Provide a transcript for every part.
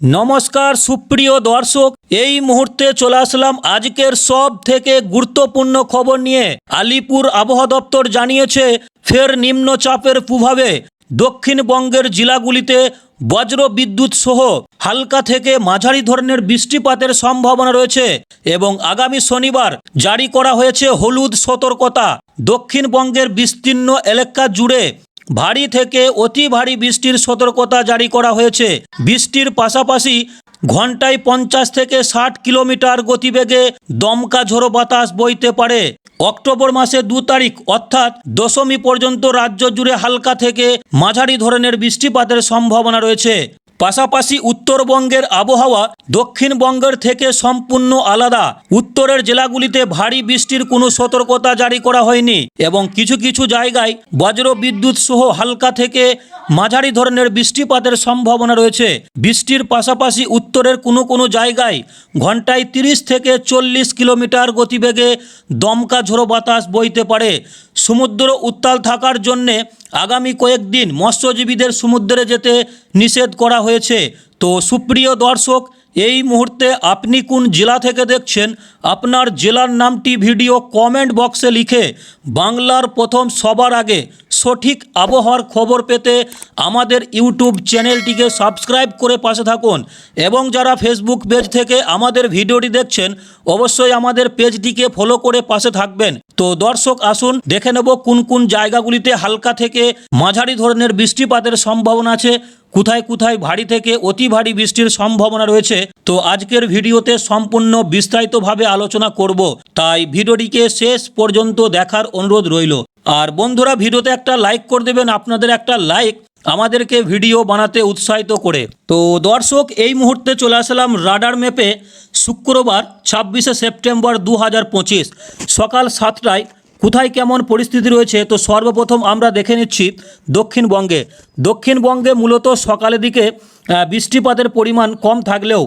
নমস্কার, সুপ্রিয় দর্শক। এই মুহূর্তে চলে আসলাম আজকের সব থেকে গুরুত্বপূর্ণ খবর নিয়ে। আলিপুর আবহাওয়া দপ্তর জানিয়েছে, ফের নিম্নচাপের প্রভাবে দক্ষিণবঙ্গের জেলাগুলিতে বজ্র বিদ্যুৎ সহ হালকা থেকে মাঝারি ধরনের বৃষ্টিপাতের সম্ভাবনা রয়েছে এবং আগামী শনিবার জারি করা হয়েছে হলুদ সতর্কতা। দক্ষিণবঙ্গের বিস্তীর্ণ এলাকা জুড়ে ভারী থেকে অতি ভারী বৃষ্টির সতর্কতা জারি করা হয়েছে। বৃষ্টির পাশাপাশি ঘন্টায় পঞ্চাশ থেকে ষাট কিলোমিটার গতিবেগে দমকা ঝোড়ো বাতাস বইতে পারে। অক্টোবর মাসে দু তারিখ, অর্থাৎ দশমী পর্যন্ত রাজ্য জুড়ে হালকা থেকে মাঝারি ধরনের বৃষ্টিপাতের সম্ভাবনা রয়েছে। পাশাপাশি উত্তরবঙ্গের আবহাওয়া দক্ষিণবঙ্গের থেকে সম্পূর্ণ আলাদা। উত্তরের জেলাগুলিতে ভারী বৃষ্টির কোনো সতর্কতা জারি করা হয়নি এবং কিছু কিছু জায়গায় বজ্র বিদ্যুৎ সহ হালকা থেকে মাঝারি ধরনের বৃষ্টিপাতের সম্ভাবনা রয়েছে। বৃষ্টির পাশাপাশি উত্তরের কোনো কোনো জায়গায় ঘন্টায় তিরিশ থেকে চল্লিশ কিলোমিটার গতিবেগে দমকা ঝোড়ো বাতাস বইতে পারে। সমুদ্র উত্তাল থাকার জন্যে আগামী কয়েকদিন মৎস্যজীবীদের সমুদ্রে যেতে নিষেধ করা হয়েছে। তো সুপ্রিয় দর্শক এই মুহূর্তে আপনি কোন জেলা থেকে দেখছেন, আপনার জেলার নামটি ভিডিও কমেন্ট বক্সে লিখে বাংলার প্রথম সবার আগে সঠিক আবহাওয়ার খবর পেতে আমাদের ইউটিউব চ্যানেলটিকে সাবস্ক্রাইব করে পাশে থাকুন এবং যারা ফেসবুক পেজ থেকে আমাদের ভিডিওটি দেখছেন, অবশ্যই আমাদের পেজটিকে ফলো করে পাশে থাকবেন। তো দর্শক, আসুন, দেখে নেব কোন কোন জায়গাগুলিতে হালকা থেকে মাঝারি ধরনের বৃষ্টিপাতের সম্ভাবনা আছে, কোথায় কোথায় ভারী থেকে অতি ভারী বৃষ্টির সম্ভাবনা রয়েছে তো আজকের ভিডিওতে সম্পূর্ণ বিস্তারিতভাবে আলোচনা করব। তাই ভিডিওটিকে শেষ পর্যন্ত দেখার অনুরোধ রইল। আর বন্ধুরা, ভিডিওতে একটা লাইক করে দেবেন, আপনাদের একটা লাইক আমাদেরকে ভিডিও বানাতে উৎসাহিত করে। তো দর্শক, এই মুহূর্তে চলে আসলাম রাডার ম্যাপে, শুক্রবার ছাব্বিশে সেপ্টেম্বর দু হাজার পঁচিশ, সকাল সাতটায় কোথায় কেমন পরিস্থিতি রয়েছে, তো সর্বপ্রথম আমরা দেখে নিচ্ছি দক্ষিণবঙ্গে। দক্ষিণবঙ্গে মূলত সকালের দিকে বৃষ্টিপাতের পরিমাণ কম থাকলেও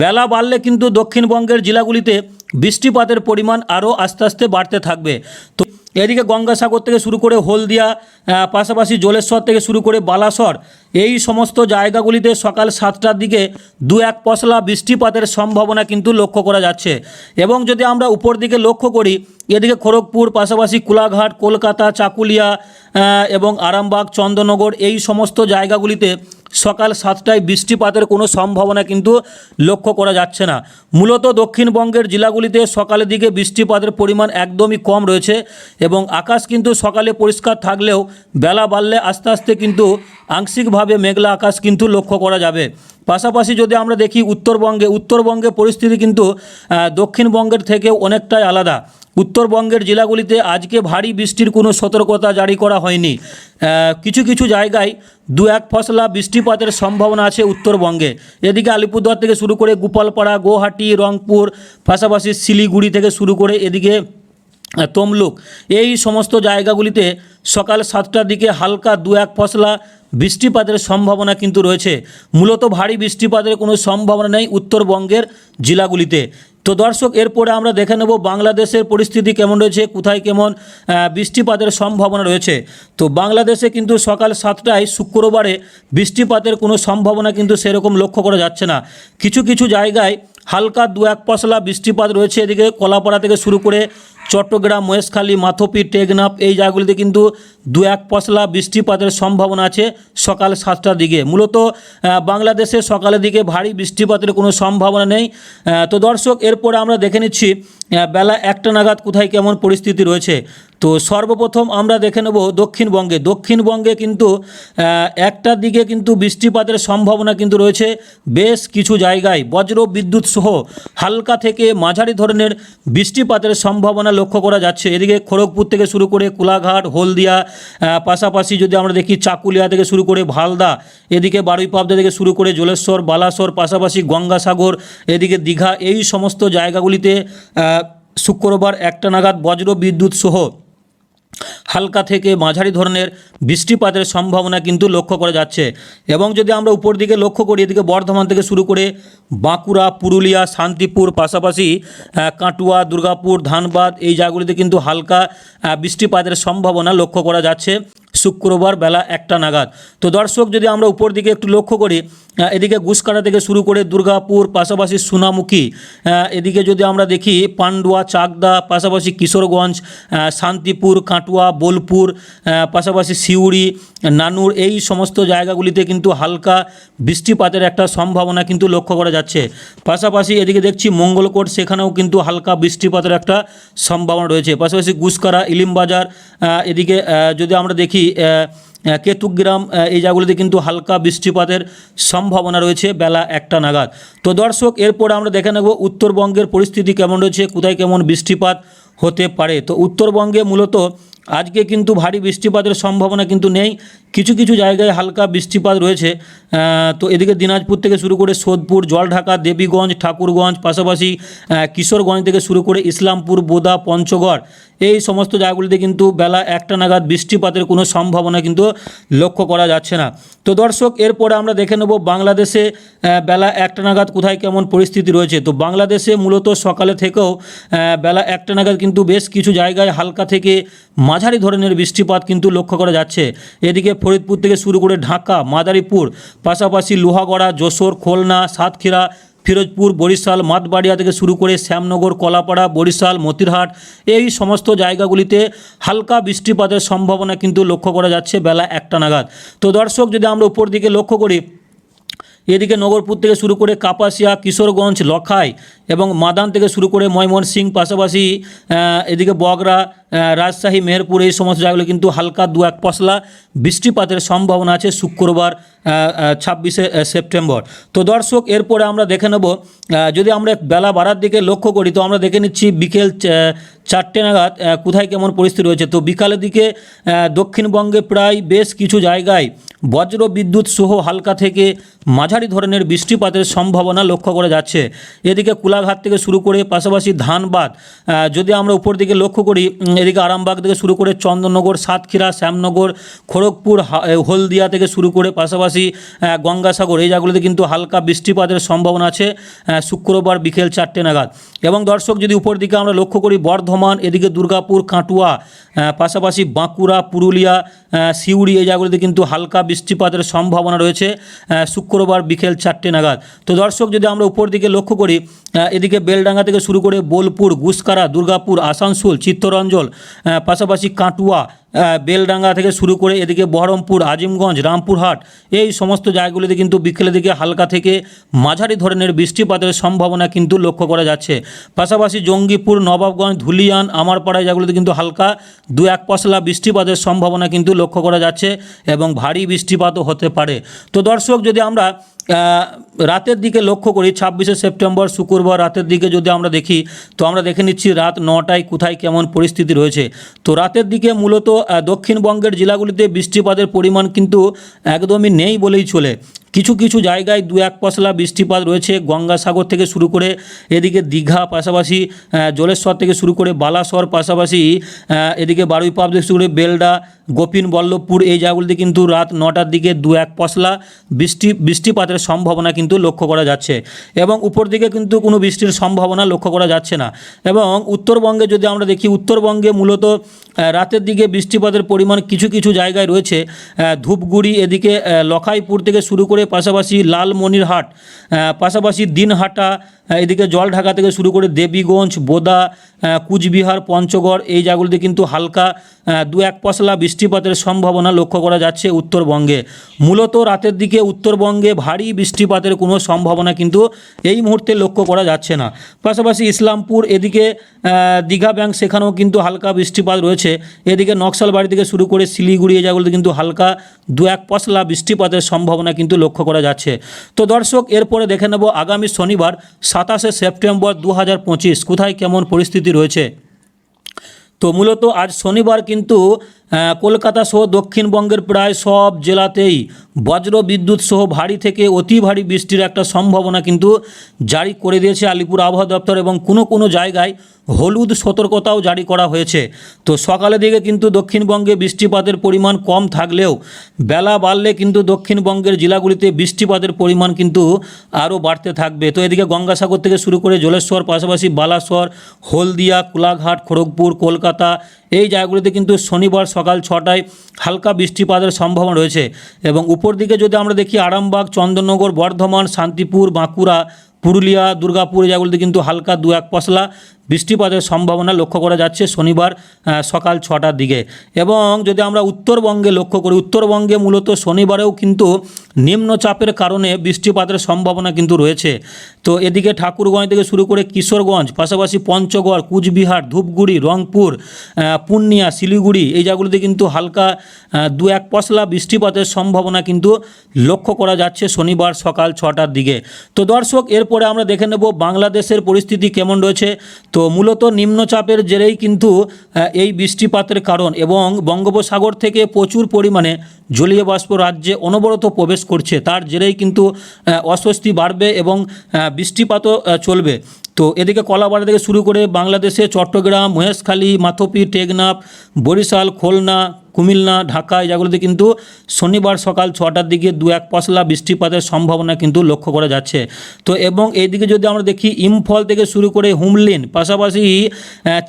বেলা বাড়লে কিন্তু দক্ষিণবঙ্গের জেলাগুলিতে বৃষ্টিপাতের পরিমাণ আরও আস্তে আস্তে বাড়তে থাকবে। তো এদিকে গঙ্গাসাগর থেকে শুরু করে হলদিয়া পাশাপাশি জলেশ্বর থেকে শুরু করে বালাসর, এই সমস্ত জায়গাগুলিতে সকাল সাতটার দিকে দু এক পশলা বৃষ্টিপাতের সম্ভাবনা কিন্তু লক্ষ্য করা যাচ্ছে। এবং যদি আমরা উপর দিকে লক্ষ্য করি, এদিকে খড়গপুর, পাশাপাশি কোলাঘাট, কলকাতা, চাকুলিয়া এবং আরামবাগ, চন্দ্রনগর, এই সমস্ত জায়গাগুলিতে সকাল সাতটায় বৃষ্টিপাতের কোনো সম্ভাবনা কিন্তু লক্ষ্য করা যাচ্ছে না। মূলত দক্ষিণবঙ্গের জেলাগুলিতে সকালের দিকে বৃষ্টিপাতের পরিমাণ একদমই কম রয়েছে এবং আকাশ কিন্তু সকালে পরিষ্কার থাকলেও বেলা বাড়লে আস্তে আস্তে কিন্তু আংশিকভাবে মেঘলা আকাশ কিন্তু লক্ষ্য করা যাবে। পাশাপাশি যদি আমরা দেখি উত্তরবঙ্গে উত্তরবঙ্গে পরিস্থিতি কিন্তু দক্ষিণবঙ্গের থেকে অনেকটাই আলাদা। উত্তরবঙ্গের জেলাগুলিতে আজকে ভারী বৃষ্টির কোনো সতর্কতা জারি করা হয়নি। কিছু কিছু জায়গায় দু এক ফসলা বৃষ্টিপাতের সম্ভাবনা আছে উত্তরবঙ্গে। এদিকে আলিপুরদুয়ার থেকে শুরু করে গোপালপাড়া গুয়াহাটি রংপুর, পাশাপাশি শিলিগুড়ি থেকে শুরু করে এদিকে তমলুক। এই সমস্ত জায়গাগুলিতে সকাল সাতটার দিকে হালকা দু এক ফসলা বৃষ্টিপাতের সম্ভাবনা কিন্তু রয়েছে। মূলত ভারী বৃষ্টিপাতের কোনো সম্ভাবনা নেই উত্তরবঙ্গের জেলাগুলিতে। তো দর্শক, এরপরে আমরা দেখে নেব বাংলাদেশের পরিস্থিতি কেমন রয়েছে, কোথায় কেমন বৃষ্টিপাতের সম্ভাবনা রয়েছে। তো বাংলাদেশে কিন্তু সকাল সাতটায় শুক্রবারে বৃষ্টিপাতের কোনো সম্ভাবনা কিন্তু সেরকম লক্ষ্য করা যাচ্ছে না। কিছু কিছু জায়গায় হালকা দু এক পশলা বৃষ্টিপাত রয়েছে। এদিকে কলাপাড়া থেকে শুরু করে চট্টগ্রাম, মহেশখালী, মাথপি, টেকনাফ এই জায়গাগুলিতে কিন্তু দু এক পশলা বৃষ্টিপাতের সম্ভাবনা আছে সকাল সাতটার দিকে। মূলত বাংলাদেশে সকালের দিকে ভারী বৃষ্টিপাতের কোনো সম্ভাবনা নেই। তো দর্শক, এরপরে আমরা দেখে নিচ্ছি বেলা একটা নাগাদ কোথায় কেমন পরিস্থিতি রয়েছে? তো সর্বপ্রথম আমরা দেখে নেব দক্ষিণবঙ্গে। দক্ষিণবঙ্গে কিন্তু আহ, একটার দিকে কিন্তু বৃষ্টিপাতের সম্ভাবনা কিন্তু রয়েছে বেশ কিছু জায়গায়। বজ্র বিদ্যুৎ সহ হালকা থেকে মাঝারি ধরনের বৃষ্টিপাতের সম্ভাবনা লক্ষ্য করা যাচ্ছে। এদিকে খড়গপুর থেকে শুরু করে কোলাঘাট হলদিয়া পাশাপাশি যদি আমরা দেখি চাকুলিয়া থেকে শুরু করে ভালদা এদিকে বারুইপাবদা থেকে শুরু করে জলেশ্বর বালাসর পাশাপাশি গঙ্গাসাগর এদিকে দীঘা এই সমস্ত জায়গাগুলিতে শুক্রবার একটা নাগাদ বজ্র বিদ্যুৎ সহ হালকা থেকে মাঝারি ধরনের বৃষ্টিপাতের সম্ভাবনা কিন্তু লক্ষ্য করা যাচ্ছে। এবং যদি আমরা উপর দিকে লক্ষ্য করি, এদিকে বর্ধমান থেকে শুরু করে বাঁকুড়া, পুরুলিয়া, শান্তিপুর, পাশাপাশি কাটুয়া, দুর্গাপুর, ধানবাদ, এই জায়গাগুলিতে কিন্তু হালকা বৃষ্টিপাতের সম্ভাবনা লক্ষ্য করা যাচ্ছে। শুক্রবার বেলা একটা নাগাদ। তো দর্শক, যদি আমরা উপর দিকে একটু লক্ষ্য করি এদিকে গুসকাটা থেকে শুরু করে দুর্গাপুর, পাশাপাশি সোনামুখী এদিকে যদি আমরা দেখি, পান্ডুয়া, চাকদা, পাশাপাশি কিশোরগঞ্জ শান্তিপুর, কাটুয়া, বোলপুর পাশাপাশি সিউড়ি নানুর এই সমস্ত জায়গাগুলিতে কিন্তু হালকা বৃষ্টিপাতের একটা সম্ভাবনা কিন্তু লক্ষ্য করা যাচ্ছে। পাশাপাশি এদিকে দেখছি মঙ্গলকোট, সেখানেও কিন্তু হালকা বৃষ্টিপাতের একটা সম্ভাবনা রয়েছে। পাশাপাশি গুসকারা, ইলিমবাজার এদিকে যদি আমরা দেখি কেতুগ্রাম এই জায়গাগুলিতে কিন্তু হালকা বৃষ্টিপাতের সম্ভাবনা রয়েছে বেলা একটা নাগাদ। তো দর্শক, এরপর আমরা দেখে নেব উত্তরবঙ্গের পরিস্থিতি কেমন রয়েছে, কোথায় কেমন বৃষ্টিপাত হতে পারে। তো উত্তরবঙ্গে মূলত আজকে কিন্তু ভারী বৃষ্টিপাতের সম্ভাবনা কিন্তু নেই। কিছু কিছু জায়গায় হালকা বৃষ্টিপাত রয়েছে তো এদিকে দিনাজপুর থেকে শুরু করে সোদপুর, জলঢাকা, দেবীগঞ্জ, ঠাকুরগঞ্জ, পাশাপাশি কিশোরগঞ্জ থেকে শুরু করে ইসলামপুর, বোদা, পঞ্চগড়, এই সমস্ত জায়গাগুলিতে কিন্তু বেলা একটা নাগাদ বৃষ্টিপাতের কোনো সম্ভাবনা কিন্তু লক্ষ্য করা যাচ্ছে না। তো দর্শক, এরপরে আমরা দেখে নেব বাংলাদেশে বেলা একটা নাগাদ কোথায় কেমন পরিস্থিতি রয়েছে। তো বাংলাদেশে মূলত সকালে থেকেও বেলা একটা নাগাদ কিন্তু বেশ কিছু জায়গায় হালকা থেকে মাঝারি ধরনের বৃষ্টিপাত কিন্তু লক্ষ্য করা যাচ্ছে। এদিকে ফরিদপুর থেকে শুরু করে ঢাকা, মাদারীপুর, পাশাপাশি লোহাগড়া, যশোর, খোলনা, সাতক্ষীরা, ফিরোজপুর, বরিশাল, মাতবাড়িয়া থেকে শুরু করে শ্যামনগর, কলাপাড়া, বরিশাল, মতিরহাট, এই সমস্ত জায়গাগুলিতে হালকা বৃষ্টিপাতের সম্ভাবনা কিন্তু লক্ষ্য করা যাচ্ছে বেলা একটা নাগাদ। তো দর্শক, যদি আমরা উপর দিকে লক্ষ্য করি এদিকে নগরপুর থেকে শুরু করে কাপাসিয়া, কিশোরগঞ্জ, লখাই এবং মাদান থেকে শুরু করে ময়মনসিং পাশাপাশি এদিকে বগরা রাজশাহী, মেহেরপুর এই সমস্ত জায়গাগুলো কিন্তু হালকা দু এক পশলা বৃষ্টিপাতের সম্ভাবনা আছে শুক্রবার ছাব্বিশে সেপ্টেম্বর। তো দর্শক, এরপরে আমরা দেখে নেব যদি আমরা বেলা বাড়ার দিকে লক্ষ্য করি, তো আমরা দেখে নিচ্ছি বিকেল চারটে নাগাদ কোথায় কেমন পরিস্থিতি রয়েছে। তো বিকালের দিকে দক্ষিণবঙ্গে প্রায় বেশ কিছু জায়গায় বজ্র বিদ্যুৎ সহ হালকা থেকে মাঝারি ধরনের বৃষ্টিপাতের সম্ভাবনা লক্ষ্য করা যাচ্ছে। এদিকে কুলাঘাট থেকে শুরু করে পাশাপাশি ধানবাদ যদি আমরা উপর দিকে লক্ষ্য করি এদিকে আরামবাগ থেকে শুরু করে চন্দননগর সাতক্ষীরা শ্যামনগর খড়গপুর হলদিয়া থেকে শুরু করে পাশাপাশি গঙ্গাসাগর এই জায়গাগুলিতে কিন্তু হালকা বৃষ্টিপাতের সম্ভাবনা আছে শুক্রবার বিকেল চারটে নাগাদ। এবং দর্শক যদি উপর দিকে আমরা লক্ষ্য করি বর্ধমান এদিকে দুর্গাপুর কাটুয়া পাশাপাশি বাঁকুড়া পুরুলিয়া সিউড়ি এই জায়গাগুলিতে কিন্তু হালকা বৃষ্টিপাতের সম্ভাবনা রয়েছে। আহ, শুক্রবার বিকেল চারটে নাগাদ। তো দর্শক, যদি আমরা উপর দিকে লক্ষ্য করি এদিকে বেলডাঙ্গা থেকে শুরু করে বোলপুর, গুসকারা, দুর্গাপুর, আসানসোল চিত্তরঞ্জল পাশাপাশি কাটুয়া বেলডাঙ্গা থেকে শুরু করে এদিকে বহরমপুর, আজিমগঞ্জ, রামপুরহাট, এই সমস্ত জায়গাগুলিতে কিন্তু বিকেলের দিকে হালকা থেকে মাঝারি ধরনের বৃষ্টিপাতের সম্ভাবনা কিন্তু লক্ষ্য করা যাচ্ছে। পাশাপাশি জঙ্গিপুর, নবাবগঞ্জ, ধুলিয়ান, আমারপাড়া জায়গাগুলিতে কিন্তু হালকা দু এক পশলা বৃষ্টিপাতের সম্ভাবনা কিন্তু লক্ষ্য করা যাচ্ছে এবং ভারী বৃষ্টিপাতও হতে পারে। তো দর্শক, যদি আমরা রাতের দিকে লক্ষ্য করি, ছাব্বিশে সেপ্টেম্বর শুক্রবার রাতের দিকে যদি আমরা দেখি, তো আমরা দেখে নিচ্ছি রাত নটায় কোথায় কেমন পরিস্থিতি রয়েছে। তো রাতের দিকে মূলত দক্ষিণবঙ্গের জেলাগুলিতে বৃষ্টিপাতের পরিমাণ কিন্তু একদমই নেই বলেই চলে। কিছু কিছু জায়গায় দু এক পশলা বৃষ্টিপাত রয়েছে। গঙ্গাসাগর থেকে শুরু করে এদিকে দীঘা পাশাপাশি জলেশ্বর থেকে শুরু করে বালাসর পাশাপাশি এদিকে বারুইপাপ থেকে শুরু করে বেলডা গোপিন বল্লভপুর এই জায়গাগুলিতে কিন্তু রাত নটার দিকে দু এক পশলা বৃষ্টি, বৃষ্টিপাতের সম্ভাবনা কিন্তু লক্ষ্য করা যাচ্ছে। এবং উপর দিকে কিন্তু কোনো বৃষ্টির সম্ভাবনা লক্ষ্য করা যাচ্ছে না। এবং উত্তরবঙ্গে যদি আমরা দেখি, উত্তরবঙ্গে মূলত রাতের দিকে বৃষ্টিপাতের পরিমাণ কিছু কিছু জায়গায় রয়েছে। ধূপগুড়ি এদিকে লখাইপুর থেকে শুরু করে পাশাপাশি লালমনিরহাট পাশাপাশি দিনহাটা আহ, এদিকে জলঢাকা থেকে শুরু করে দেবীগঞ্জ বোদা কুচবিহার পঞ্চগড় এই জায়গাগুলিতে কিন্তু হালকা দু এক পশলা বৃষ্টিপাতের সম্ভাবনা লক্ষ্য করা যাচ্ছে উত্তরবঙ্গে। মূলত রাতের দিকে উত্তরবঙ্গে ভারী বৃষ্টিপাতের কোনো সম্ভাবনা কিন্তু এই মুহূর্তে লক্ষ্য করা যাচ্ছে না। পাশাপাশি ইসলামপুর এদিকে দীঘা ব্যাংক সেখানেও কিন্তু হালকা বৃষ্টিপাত রয়েছে। এদিকে নকশালবাড়ি থেকে শুরু করে শিলিগুড়ি এই জায়গাগুলিতে কিন্তু হালকা দু এক পশলা বৃষ্টিপাতের সম্ভাবনা কিন্তু লক্ষ্য করা যাচ্ছে। তো দর্শক এরপরে দেখে নেব আগামী শনিবার সাতাশে সেপ্টেম্বর দু হাজার পঁচিশ। কোথায় কেমন পরিস্থিতি রয়েছে? তো মূলত আজ শনিবার কিন্তু কলকাতা সহ দক্ষিণবঙ্গের প্রায় সব জেলাতেই বজ্র বিদ্যুৎ সহ ভারী থেকে অতি ভারী বৃষ্টির একটা সম্ভাবনা কিন্তু জারি করে দিয়েছে আলিপুর আবহাওয়া দপ্তর এবং কোনো কোনো জায়গায় হলুদ সতর্কতাও জারি করা হয়েছে। তো সকালের দিকে কিন্তু দক্ষিণবঙ্গে বৃষ্টিপাতের পরিমাণ কম থাকলেও বেলা বাড়লে কিন্তু দক্ষিণবঙ্গের জেলাগুলিতে বৃষ্টিপাতের পরিমাণ কিন্তু আরও বাড়তে থাকবে। তো এদিকে গঙ্গাসাগর থেকে শুরু করে জলেশ্বর, পাশাপাশি বালাসর, হলদিয়া, কোলাঘাট, খড়গপুর, কলকাতা এই জায়গাগুলিতে কিন্তু শনিবার সকাল ছটায় হালকা বৃষ্টিপাতের সম্ভাবনা রয়েছে এবং উপর দিকে যদি আমরা দেখি আরামবাগ, চন্দননগর, বর্ধমান, শান্তিপুর, বাঁকুড়া, পুরুলিয়া, দুর্গাপুর, এই জায়গাগুলিতে কিন্তু হালকা দু এক পশলা বৃষ্টিপাতের সম্ভাবনা লক্ষ্য করা যাচ্ছে শনিবার সকাল ছটার দিকে। এবং যদি আমরা উত্তরবঙ্গে লক্ষ্য করি, উত্তরবঙ্গে মূলত শনিবারেও কিন্তু নিম্নচাপের কারণে বৃষ্টিপাতের সম্ভাবনা কিন্তু রয়েছে। তো এদিকে ঠাকুরগঞ্জ থেকে শুরু করে কিশোরগঞ্জ, পাশাপাশি পঞ্চগড়, কুচবিহার, ধূপগুড়ি, রংপুর পূর্ণিয়া, শিলিগুড়ি, এই জায়গাগুলিতে কিন্তু হালকা দু এক পশলা বৃষ্টিপাতের সম্ভাবনা কিন্তু লক্ষ্য করা যাচ্ছে শনিবার সকাল ছটার দিকে। তো দর্শক, এরপরে আমরা দেখে নেব বাংলাদেশের পরিস্থিতি কেমন রয়েছে। তো মূলত নিম্নচাপের জেরেই কিন্তু এই বৃষ্টিপাতের কারণ এবং বঙ্গোপসাগর থেকে প্রচুর পরিমাণে জলীয় বাষ্প রাজ্যে অনবরত প্রবেশ করছে। তার জেরেই কিন্তু অস্বস্তি বাড়বে এবং বৃষ্টিপাতও চলবে। তো এদিকে কলাপাড়া থেকে শুরু করে বাংলাদেশে চট্টগ্রাম, মহেশখালী, মাথপি, টেকনাফ, বরিশাল, খুলনা, কুমিল্লা, ঢাকা, এই জায়গাগুলিতে কিন্তু শনিবার সকাল ছটার দিকে দু এক পশলা বৃষ্টিপাতের সম্ভাবনা কিন্তু লক্ষ্য করা যাচ্ছে। তো এবং এইদিকে যদি আমরা দেখি, ইম্ফল থেকে শুরু করে হুমলিন, পাশাপাশি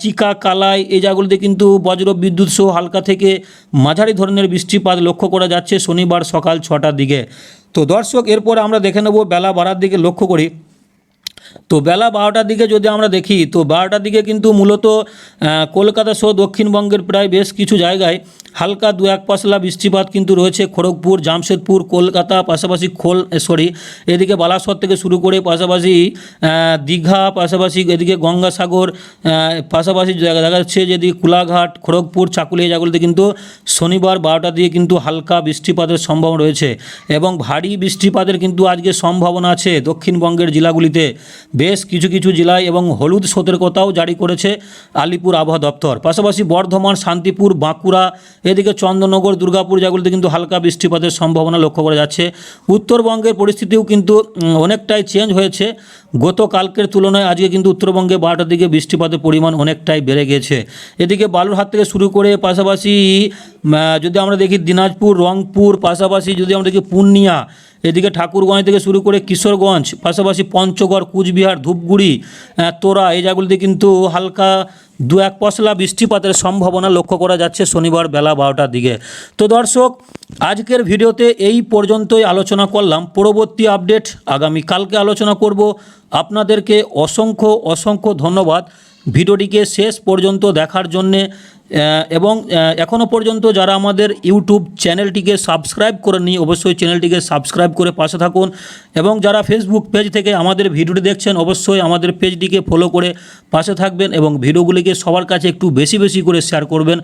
চিকা, কালাই, এই জায়গাগুলিতে কিন্তু বজ্র বিদ্যুৎ সহ হালকা থেকে মাঝারি ধরনের বৃষ্টিপাত লক্ষ্য করা যাচ্ছে শনিবার সকাল ছটার দিকে। তো দর্শক, এরপর আমরা দেখে নেব বেলা বাড়ার দিকে লক্ষ্য করি। তো বেলা বারোটার দিকে যদি আমরা দেখি, তো বারোটার দিকে কিন্তু মূলত কলকাতা সহ দক্ষিণবঙ্গের প্রায় বেশ কিছু জায়গায় হালকা দু এক পশলা বৃষ্টিপাত কিন্তু রয়েছে খড়গপুর, জামশেদপুর, কলকাতা, পাশাপাশি খোল সরি এদিকে বালাসর থেকে শুরু করে পাশাপাশি দীঘা, পাশাপাশি এদিকে গঙ্গাসাগর পাশাপাশি দেখা যাচ্ছে যেদিকে কুলাঘাট, খড়গপুর চাকুলি এই জায়গাগুলিতে কিন্তু শনিবার বারোটা দিয়ে কিন্তু হালকা বৃষ্টিপাতের সম্ভাবনা রয়েছে এবং ভারী বৃষ্টিপাতের কিন্তু আজকে সম্ভাবনা আছে দক্ষিণবঙ্গের জেলাগুলিতে। বেশ কিছু কিছু জেলায় এবং হলুদ সতর্কতাও জারি করেছে আলিপুর আবহাওয়া দপ্তর। পাশাপাশি বর্ধমান, শান্তিপুর, বাঁকুড়া এদিকে চন্দ্রনগর, দুর্গাপুর জায়গাগুলিতে কিন্তু হালকা বৃষ্টিপাতের সম্ভাবনা লক্ষ্য করা যাচ্ছে। উত্তরবঙ্গের পরিস্থিতিও কিন্তু অনেকটাই চেঞ্জ হয়েছে। গতকালকের তুলনায় আজকে কিন্তু উত্তরবঙ্গে বারোটার দিকে বৃষ্টিপাতের পরিমাণ অনেকটাই বেড়ে গেছে। এদিকে বালুরহাট থেকে শুরু করে পাশাপাশি যদি আমরা দেখি দিনাজপুর, রংপুর, পাশাপাশি যদি আমরা দেখি পূর্ণিয়া, এদিকে ঠাকুরগঞ্জ থেকে শুরু করে কিশোরগঞ্জ, পাশাপাশি পঞ্চগড়, কুচবিহার, ধূপগুড়ি তোরা, এই জায়গাগুলিতে কিন্তু হালকা দু এক পশলা বৃষ্টিপাতের সম্ভাবনা লক্ষ্য করা যাচ্ছে শনিবার বেলা বারোটার দিকে। তো দর্শক, আজকের ভিডিওতে এই পর্যন্তই আলোচনা করলাম। পরবর্তী আপডেট আগামী কালকে আলোচনা করব। আপনাদেরকে অসংখ্য অসংখ্য ধন্যবাদ। ভিডিওটিকে শেষ পর্যন্ত দেখার জন্যে এবং এখনও পর্যন্ত যারা আমাদের ইউটিউব চ্যানেলটিকে সাবস্ক্রাইব করে করেননি, অবশ্যই চ্যানেলটিকে সাবস্ক্রাইব করে পাশে থাকুন। এবং যারা ফেসবুক পেজ থেকে আমাদের ভিডিওটি দেখছেন, অবশ্যই আমাদের পেজটিকে ফলো করে পাশে থাকবেন এবং ভিডিওগুলিকে সবার কাছে একটু বেশি বেশি করে শেয়ার করবেন।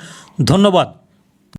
ধন্যবাদ।